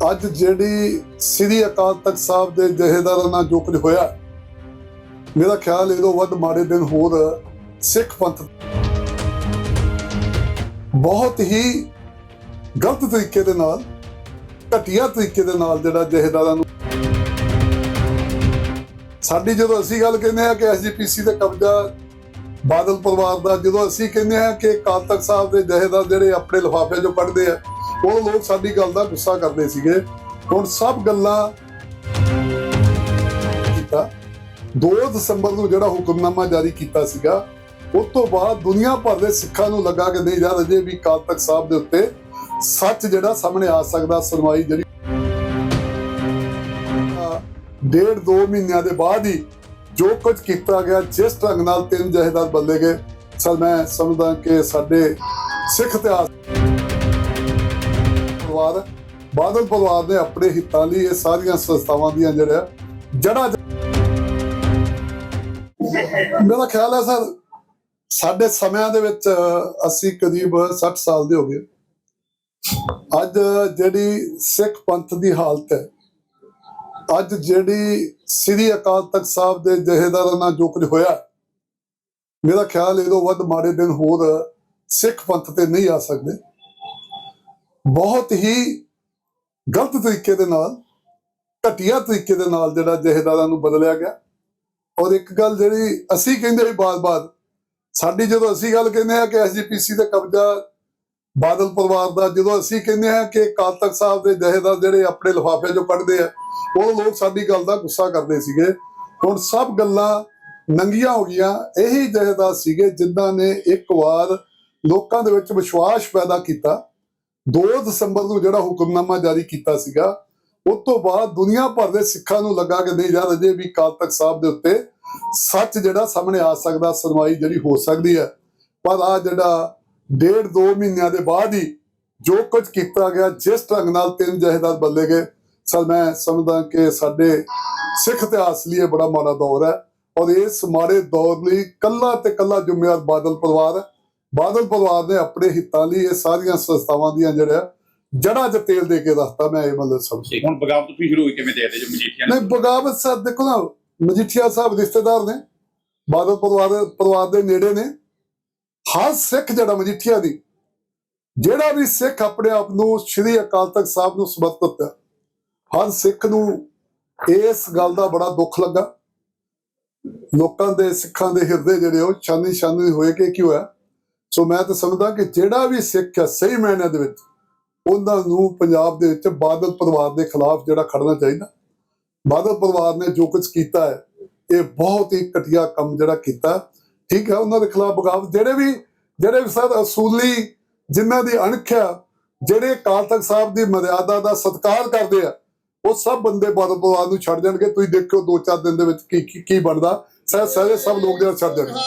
ਅੱਜ ਜਿਹੜੀ ਸ੍ਰੀ ਅਕਾਲ ਤਖਤ ਸਾਹਿਬ ਦੇ ਜਹੇਦਾਰਾਂ ਨਾਲ ਜੋ ਕੁਝ ਹੋਇਆ, ਮੇਰਾ ਖਿਆਲ ਇਹ ਤੋਂ ਵੱਧ ਮਾੜੇ ਦਿਨ ਹੋਰ ਸਿੱਖ ਪੰਥ ਬਹੁਤ ਹੀ ਗਲਤ ਤਰੀਕੇ ਦੇ ਨਾਲ, ਘਟੀਆ ਤਰੀਕੇ ਦੇ ਨਾਲ ਜਿਹੜਾ ਜਹੇਦਾਰਾਂ ਨੂੰ ਸਾਡੀ ਜਦੋਂ ਅਸੀਂ ਗੱਲ ਕਹਿੰਦੇ ਆ ਕਿ ਐਸਜੀਪੀਸੀ ਤੇ ਕਬਜ਼ਾ ਬਾਦਲ ਪਰਿਵਾਰ ਦਾ, ਜਦੋਂ ਅਸੀਂ ਕਹਿੰਦੇ ਆ ਕਿ ਅਕਾਲ ਤਖਤ ਸਾਹਿਬ ਦੇ ਜਹੇਦਾਰ ਜਿਹੜੇ ਆਪਣੇ ਲਿਫਾਫੇ ਚੋਂ ਕੱਢਦੇ ਆ ਉਹ ਲੋਕ ਸਾਡੀ ਗੱਲ ਦਾ ਗੁੱਸਾ ਕਰਦੇ ਸੀਗੇ। ਹੁਣ ਸਭ ਗੱਲਾਂ ਕੀਤਾ। 2 ਦਸੰਬਰ ਨੂੰ ਜਿਹੜਾ ਹੁਕਮਨਾਮਾ ਜਾਰੀ ਕੀਤਾ ਸੀਗਾ, ਉਸ ਤੋਂ ਬਾਅਦ ਦੁਨੀਆ ਭਰ ਦੇ ਸਿੱਖਾਂ ਨੂੰ ਲੱਗਾ ਕਿ ਨਹੀਂ, ਯਾਰ ਅਜੇ ਵੀ ਅਕਾਲ ਤਖਤ ਸਾਹਿਬ ਦੇ ਉੱਤੇ ਸੱਚ ਜਿਹੜਾ ਸਾਹਮਣੇ ਆ ਸਕਦਾ, ਸੁਣਵਾਈ ਜਿਹੜੀ ਡੇਢ ਦੋ ਮਹੀਨਿਆਂ ਦੇ ਬਾਅਦ ਹੀ ਜੋ ਕੁਝ ਕੀਤਾ ਗਿਆ, ਜਿਸ ਢੰਗ ਨਾਲ ਤਿੰਨ ਜਹੇਦਾਰ ਬਦਲੇ ਗਏ। ਸਰ, ਮੈਂ ਸਮਝਦਾ ਕਿ ਸਾਡੇ ਸਿੱਖ ਇਤਿਹਾਸ ਪਰਿਵਾਰ ਬਾਦਲ ਪਰਿਵਾਰ ਨੇ ਆਪਣੇ ਹਿੱਤਾਂ ਲਈ ਇਹ ਸਾਰੀਆਂ ਸੰਸਥਾਵਾਂ ਦੀਆਂ ਜਿਹੜਾ ਜੜਾ ਮੇਰਾ ਖਿਆਲ ਹੈ ਸਰ, ਸਾਡੇ ਸਮਿਆਂ ਦੇ ਵਿੱਚ ਅਸੀਂ ਕਰੀਬ 60 ਸਾਲ ਦੇ ਹੋ ਗਏ। ਅੱਜ ਜਿਹੜੀ ਸਿੱਖ ਪੰਥ ਦੀ ਹਾਲਤ ਹੈ, ਅੱਜ ਜਿਹੜੀ ਸ੍ਰੀ ਅਕਾਲ ਤਖਤ ਸਾਹਿਬ ਦੇ ਜਹੇਦਾਰਾਂ ਨਾਲ ਜੋ ਕੁਝ ਹੋਇਆ, ਮੇਰਾ ਖਿਆਲ ਇਹ ਤੋਂ ਵੱਧ ਮਾੜੇ ਦਿਨ ਹੋਰ ਸਿੱਖ ਪੰਥ ਤੇ ਨਹੀਂ ਆ ਸਕਦੇ। ਬਹੁਤ ਹੀ ਗਲਤ ਤਰੀਕੇ ਦੇ ਨਾਲ, ਘਟੀਆ ਤਰੀਕੇ ਦੇ ਨਾਲ ਜਿਹੜਾ ਜਹੇਦਾਰਾਂ ਨੂੰ ਬਦਲਿਆ ਗਿਆ। ਔਰ ਇੱਕ ਗੱਲ ਜਿਹੜੀ ਅਸੀਂ ਕਹਿੰਦੇ ਵੀ ਬਾਰ-ਬਾਰ, ਸਾਡੀ ਜਦੋਂ ਅਸੀਂ ਗੱਲ ਕਹਿੰਦੇ ਆ ਕਿ ਐਸਜੀਪੀਸੀ ਦਾ ਕਬਜ਼ਾ ਬਾਦਲ ਪਰਿਵਾਰ ਦਾ, ਜਦੋਂ ਅਸੀਂ ਕਹਿੰਦੇ ਆ ਕਿ ਅਕਾਲ ਤਖਤ ਸਾਹਿਬ ਦੇ ਜਹੇਦਾਰ ਜਿਹੜੇ ਆਪਣੇ ਲਿਫਾਫੇ ਚੋਂ ਕੱਢਦੇ ਆ, ਉਹ ਲੋਕ ਸਾਡੀ ਗੱਲ ਦਾ ਗੁੱਸਾ ਕਰਦੇ ਸੀਗੇ। ਹੁਣ ਸਭ ਗੱਲਾਂ ਨੰਗੀਆਂ ਹੋ ਗਈਆਂ। ਇਹੀ ਜਹੇਦਾਰ ਸੀਗੇ ਜਿਨ੍ਹਾਂ ਨੇ ਇੱਕ ਵਾਰ ਲੋਕਾਂ ਦੇ ਵਿੱਚ ਵਿਸ਼ਵਾਸ ਪੈਦਾ ਕੀਤਾ। 2 ਦਸੰਬਰ ਨੂੰ ਜਿਹੜਾ ਹੁਕਮਨਾਮਾ ਜਾਰੀ ਕੀਤਾ ਸੀਗਾ, ਉਸ ਤੋਂ ਬਾਅਦ ਦੁਨੀਆ ਭਰ ਦੇ ਸਿੱਖਾਂ ਨੂੰ ਲੱਗਾ ਕਿ ਨਹੀਂ ਯਾਰ, ਅਜੇ ਵੀ ਅਕਾਲ ਤਖਤ ਸਾਹਿਬ ਦੇ ਉੱਤੇ ਸੱਚ ਜਿਹੜਾ ਸਾਹਮਣੇ ਆ ਸਕਦਾ, ਸੁਣਵਾਈ ਜਿਹੜੀ ਹੋ ਸਕਦੀ ਹੈ। ਪਰ ਆ ਜਿਹੜਾ ਡੇਢ ਦੋ ਮਹੀਨਿਆਂ ਦੇ ਬਾਅਦ ਹੀ ਜੋ ਕੁਝ ਕੀਤਾ ਗਿਆ, ਜਿਸ ਢੰਗ ਨਾਲ ਤਿੰਨ ਜਹੇਦਾਰ ਬੱਲੇ ਗਏ। ਸਰ, ਮੈਂ ਸਮਝਦਾ ਕਿ ਸਾਡੇ ਸਿੱਖ ਇਤਿਹਾਸ ਲਈ ਇਹ ਬੜਾ ਮਾੜਾ ਦੌਰ ਹੈ ਔਰ ਇਸ ਮਾੜੇ ਦੌਰ ਲਈ ਕੱਲਾ ਤੇ ਕੱਲਾ ਜ਼ਿੰਮੇਵਾਰ ਬਾਦਲ ਪਰਿਵਾਰ ਹੈ। ਬਾਦਲ ਪਰਿਵਾਰ ਨੇ ਆਪਣੇ ਹਿੱਤਾਂ ਲਈ ਇਹ ਸਾਰੀਆਂ ਸੰਸਥਾਵਾਂ ਦੀਆਂ ਜਿਹੜਾ ਜੜ੍ਹਾਂ 'ਚ ਤੇਲ ਦੇ ਕੇ ਰੱਖਤਾ ਮੈਂ ਇਹ ਮਤਲਬ ਸਮਝ ਹੁਣ ਬਗਾਵਤ ਵੀ ਸ਼ੁਰੂ ਹੋਈ ਕਿਵੇਂ ਦੇਖਦੇ ਜੋ ਮਜੀਠੀਆ ਨੇ? ਨਹੀਂ ਬਗਾਵਤ ਸਾਹਿਬ ਦੇਖੋ ਨਾ ਮਜੀਠੀਆ ਸਾਹਿਬ ਰਿਸ਼ਤੇਦਾਰ ਨੇ ਬਾਦਲ ਪਰਿਵਾਰ ਪਰਿਵਾਰ ਦੇ ਨੇੜੇ ਨੇ। ਹਰ ਸਿੱਖ ਜਿਹੜਾ ਮਜੀਠੀਆ ਦੀ ਜਿਹੜਾ ਵੀ ਸਿੱਖ ਆਪਣੇ ਆਪ ਨੂੰ ਸ੍ਰੀ ਅਕਾਲ ਤਖਤ ਸਾਹਿਬ ਨੂੰ ਸਮਰਪਿਤ ਹੈ ਹਰ ਸਿੱਖ ਨੂੰ ਇਸ ਗੱਲ ਦਾ ਬੜਾ ਦੁੱਖ ਲੱਗਾ। ਲੋਕਾਂ ਦੇ ਸਿੱਖਾਂ ਦੇ ਹਿਰਦੇ ਜਿਹੜੇ ਉਹ ਛਾਨੀ ਛਾਨੀ ਹੋਏ ਕਿ ਕੀ ਹੋਇਆ? ਸੋ ਮੈਂ ਤਾਂ ਸਮਝਦਾ ਕਿ ਜਿਹੜਾ ਵੀ ਸਿੱਖ ਹੈ ਸਹੀ ਮਾਇਨਿਆਂ ਦੇ ਵਿੱਚ, ਉਹਨਾਂ ਨੂੰ ਪੰਜਾਬ ਦੇ ਵਿੱਚ ਬਾਦਲ ਪਰਿਵਾਰ ਦੇ ਖਿਲਾਫ ਜਿਹੜਾ ਖੜਨਾ ਚਾਹੀਦਾ। ਬਾਦਲ ਪਰਿਵਾਰ ਨੇ ਜੋ ਕੁਝ ਕੀਤਾ ਹੈ, ਇਹ ਬਹੁਤ ਹੀ ਘਟੀਆ ਕੰਮ ਜਿਹੜਾ ਕੀਤਾ। ਠੀਕ ਹੈ, ਉਹਨਾਂ ਦੇ ਖਿਲਾਫ ਬਗਾਵਤ ਜਿਹੜੇ ਵੀ ਜਿਹੜੇ ਵੀ ਸਰ ਅਸੂਲੀ ਜਿਨ੍ਹਾਂ ਦੀ ਅਣਖਿਆ ਜਿਹੜੇ ਅਕਾਲ ਤਖਤ ਸਾਹਿਬ ਦੀ ਮਰਿਆਦਾ ਦਾ ਸਤਿਕਾਰ ਕਰਦੇ ਆ, ਉਹ ਸਭ ਬੰਦੇ ਬਾਦਲ ਪਰਿਵਾਰ ਨੂੰ ਛੱਡ ਜਾਣਗੇ। ਤੁਸੀਂ ਦੇਖਿਓ ਦੋ ਚਾਰ ਦਿਨ ਦੇ ਵਿੱਚ ਕੀ, ਕੀ- ਬਣਦਾ। ਸਾਰੇ ਸਾਰੇ ਸਭ ਲੋਕ ਜਿਹੜਾ ਛੱਡ ਜਾਣਗੇ।